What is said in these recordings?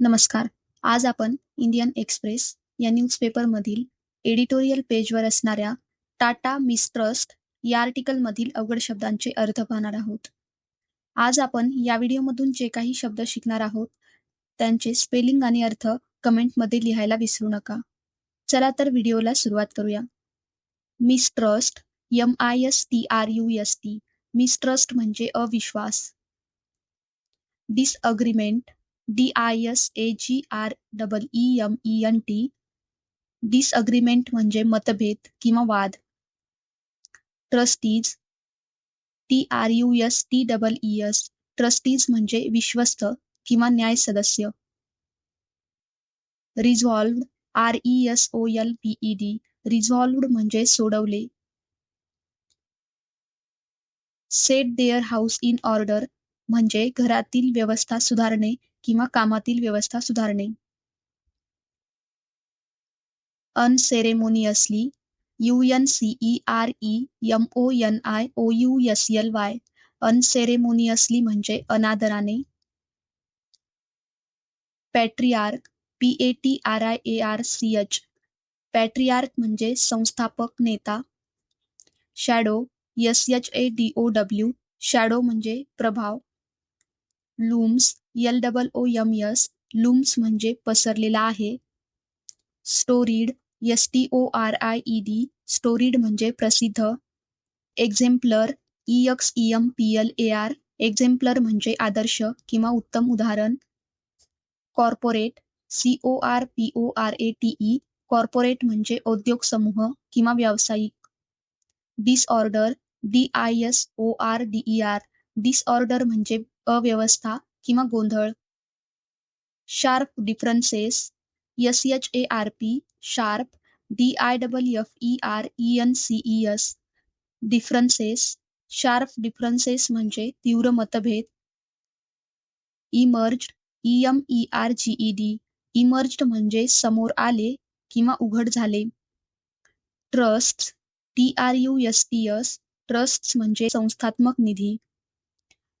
नमस्कार. आज आपण इंडियन एक्सप्रेस या न्यूजपेपरमधील एडिटोरियल पेजवर असणाऱ्या टाटा मिसट्रस्ट या आर्टिकलमधील अवघड शब्दांचे अर्थ पाहणार आहोत. आज आपण या व्हिडिओमधून जे काही शब्द शिकणार आहोत त्यांचे स्पेलिंग आणि अर्थ कमेंटमध्ये लिहायला विसरू नका. चला तर व्हिडिओला सुरुवात करूया. Mistrust M I S T R U S T mistrust म्हणजे अविश्वास. Disagreement D I S A G R double E M E N T disagreement म्हणजे मतभेद किंवा वाद. Trustees T R U S T double E S trustees म्हणजे विश्वस्त किंवा न्याय सदस्य. Resolved R E S O L P E D resolved म्हणजे सोडवले. Set there house in order म्हणजे घरातील व्यवस्था सुधारणे किंवा कामातील व्यवस्था सुधारणे. Unceremoniously U N C E R E M O N I O U S L Y unceremoniously म्हणजे अनादराने. Patriarch P A T R I A R C H patriarch म्हणजे संस्थापक नेता. Shadow S H A D O W shadow म्हणजे प्रभाव. Looms L double O M S looms म्हणजे पसरलेला आहे. Storied S T O R I E D storied म्हणजे प्रसिद्ध. Exemplar E X E M P L A R exemplar म्हणजे आदर्श किंवा उत्तम उदाहरण. Corporate C O R P O R A T E corporate म्हणजे उद्योग समूह किंवा व्यावसायिक. Disorder D I S O R D E R disorder म्हणजे अव्यवस्था किंवा गोंधळ. Sharp differences S H A R P sharp D I double F E R E N C E S differences sharp differences म्हणजे तीव्र मतभेद. Emerge E M E R G E D emerged म्हणजे समोर आले किंवा उघड झाले. Trust T R U S T S trust म्हणजे संस्थात्मक निधी.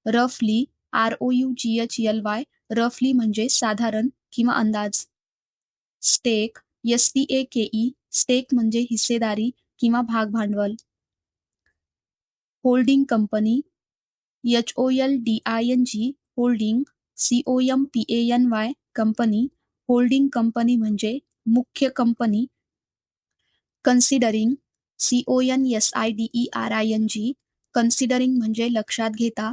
रफली R O U G H L Y रफली म्हणजे साधारण किंवा अंदाज. Stake S T A K E stake म्हणजे हिस्सेदारी किंवा भाग भांडवल holding company H O L D I N G holding C O M P A N Y company holding company म्हणजे मुख्य company considering C O N S I D E R I N G considering म्हणजे लक्षात घेता.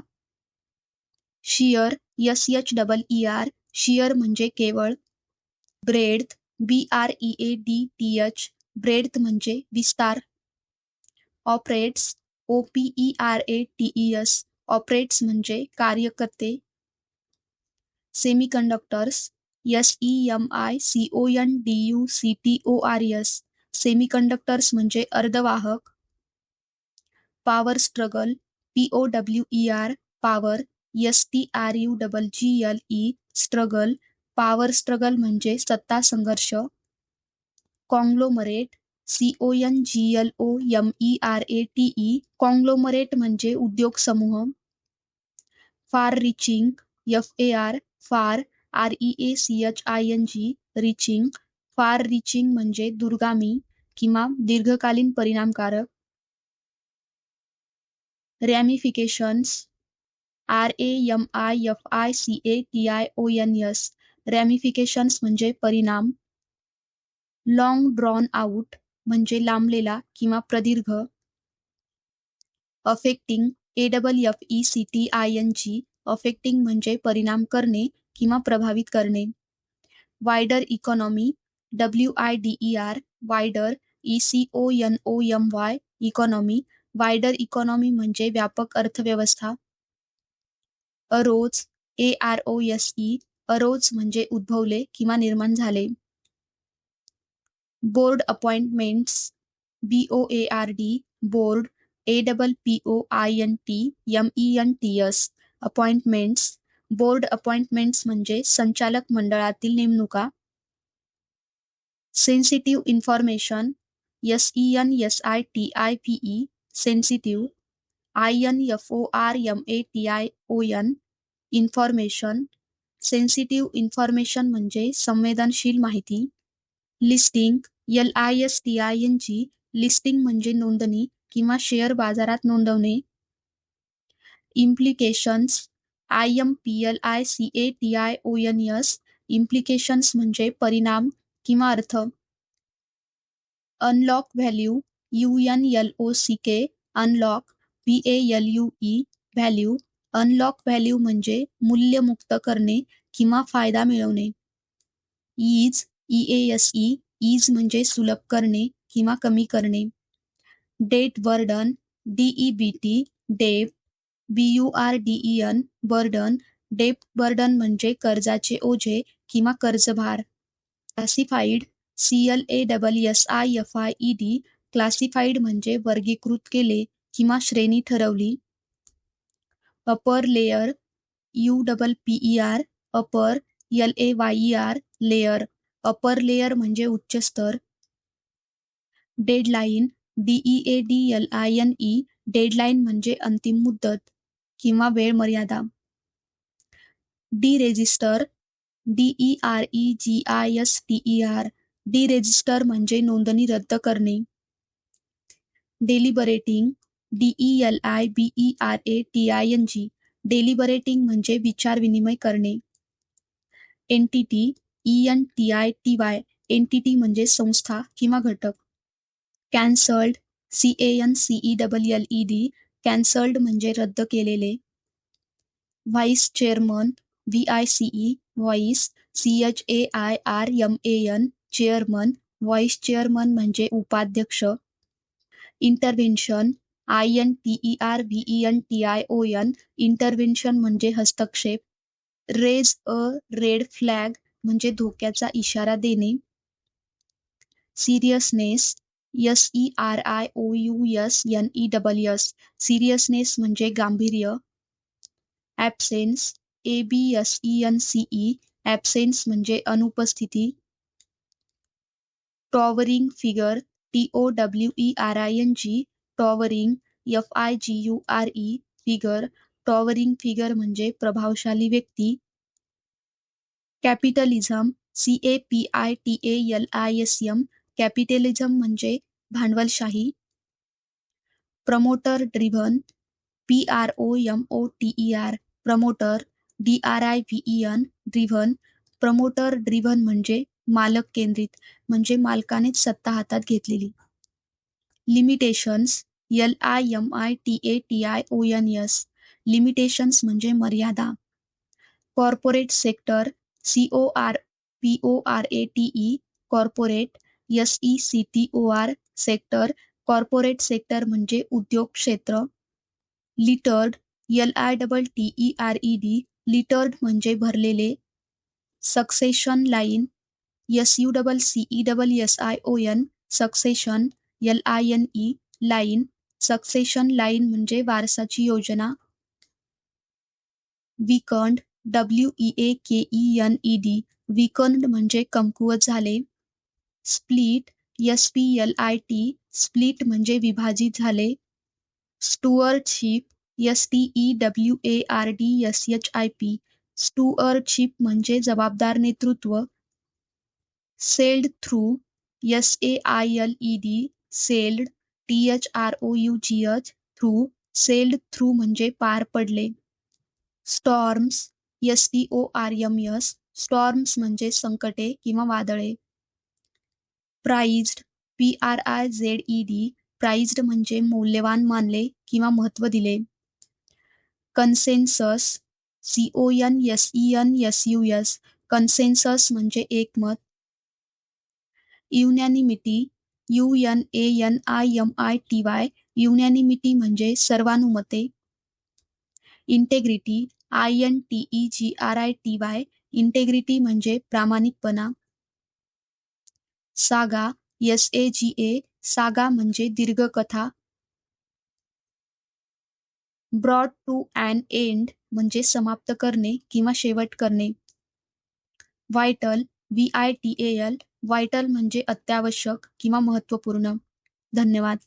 Sheer S H double E R sheer म्हणजे केवळ. Breadth B R E A D T H breadth म्हणजे विस्तार. Operates O P E R A T E S operates म्हणजे कार्यकर्ते. Semiconductors S E M I C O N D U C T O R S semiconductors म्हणजे अर्धवाहक. Power struggle P O W E R power S T R U double G L E struggle power struggle म्हणजे सत्ता संघर्ष. Conglomerate C O N G L O M E R A T E conglomerate म्हणजे उद्योग समूह. Far reaching F A R far R E A C H I N G reaching far reaching म्हणजे दुर्गामी किंवा दीर्घकालीन परिणामकारक. Ramifications R A M I F I C A T I O N S ramifications म्हणजे परिणाम. Long drawn out म्हणजे लांबलेला किंवा प्रदीर्घ. Affecting A double F E C T I N G affecting म्हणजे परिणाम करणे किंवा प्रभावित करणे. Wider economy W I D E R wider E C O N O M Y economy wider economy म्हणजे व्यापक अर्थव्यवस्था. Arose A R O S E arose म्हणजे उद्भवले किंवा निर्माण झाले. Board appointments B O A R D board A double P O I N T M E N T S appointments board appointments म्हणजे संचालक मंडळातील नेमणुका. Sensitive information S E N S I T I P E sensitive I N F O R M A T I O N information sensitive information म्हणजे संवेदनशील माहिती. Listing L I S T I N G listing म्हणजे नोंदणी किंवा share बाजारात नोंदवणे. Implications I M P L I C A T I O N S implications म्हणजे परिणाम किंवा अर्थ. Unlock value U N L O C K unlock P A L U E value unlock value म्हणजे मूल्य मुक्त करणे किंवा फायदा मिळवणे. Ease E S E ease म्हणजे सुलभ करणे किंवा कमी करणे. Debt burden D E B T debt B U R D N burden debt burden म्हणजे कर्जाचे ओझे किंवा कर्जभार. Classified C L A double S I F I E D classified म्हणजे वर्गीकृत केले. किंवा श्रेणी ठरवली. Upper layer U double P E R upper L A Y R layer upper layer म्हणजे उच्च स्तर. Deadline D E A D L I N E deadline म्हणजे अंतिम मुदत किंवा वेळ मर्यादा. Deregister D E R E G I S T E R deregister म्हणजे नोंदणी रद्द करणे. Deliberating D E L I B E R A T I N G deliberating म्हणजे विचार विनिमय करणे. Entity E N T I T Y entity म्हणजे संस्था किंवा घटक. Cancelled C A N C E double L E D cancelled म्हणजे रद्द केलेले. Vice chairman V I C E vice C H A I R M A N chairman vice chairman म्हणजे उपाध्यक्ष intervention I N T E R V E N T I O N intervention म्हणजे हस्तक्षेप. Raise a red flag म्हणजे धोक्याचा इशारा देणे. Seriousness S E R I O U S N E double S seriousness म्हणजे गांभीर्य. Absence A B S E N C E absence म्हणजे अनुपस्थिती. Towering figure T O W E R I N G towering F I G U R E figure towering figure म्हणजे प्रभावशाली व्यक्ती. Capitalism C A P I T A L I S M capitalism म्हणजे भांडवलशाही. Promoter driven P R O M O T E R promoter D R I V E N driven promoter driven म्हणजे मालक केंद्रित म्हणजे मालकानेच सत्ता हातात घेतलेली. Limitations L I M I T A T I O N S limitations म्हणजे मर्यादा. Corporate sector C O R P O R A T E corporate S E C T O R sector corporate sector म्हणजे उद्योग क्षेत्र. Littered L I double T E R E D littered म्हणजे भरलेले. Succession line S U double C E double S I O N succession L I N E line succession line म्हणजे वारसाची योजना. Weakened W E A K E N E D weakened म्हणजे कमकुवत झाले. Split S P L I T split म्हणजे विभाजित झाले. Stewardship S T E W A R D S H I P stewardship म्हणजे जबाबदार नेतृत्व. Sailed through S A I L E D sailed T H R O U G H through sailed through म्हणजे पार पडले. Storms S T O R M S storms म्हणजे संकटे किंवा वादळे. Prized P R I Z E D prized म्हणजे मौल्यवान मानले किंवा महत्त्व दिले. Consensus C O N S E N S U S consensus म्हणजे एकमत. Unanimity U N A N I M I T Y unanimity म्हणजे सर्वानुमते. Integrity I N T E G R I T Y integrity म्हणजे प्रामाणिकपणा. Saga S A G A saga म्हणजे दीर्घकथा. Brought to and end म्हणजे समाप्त करणे किंवा शेवट करणे. Vital V I T L vital म्हणजे अत्यावश्यक किंवा महत्त्वपूर्ण. धन्यवाद.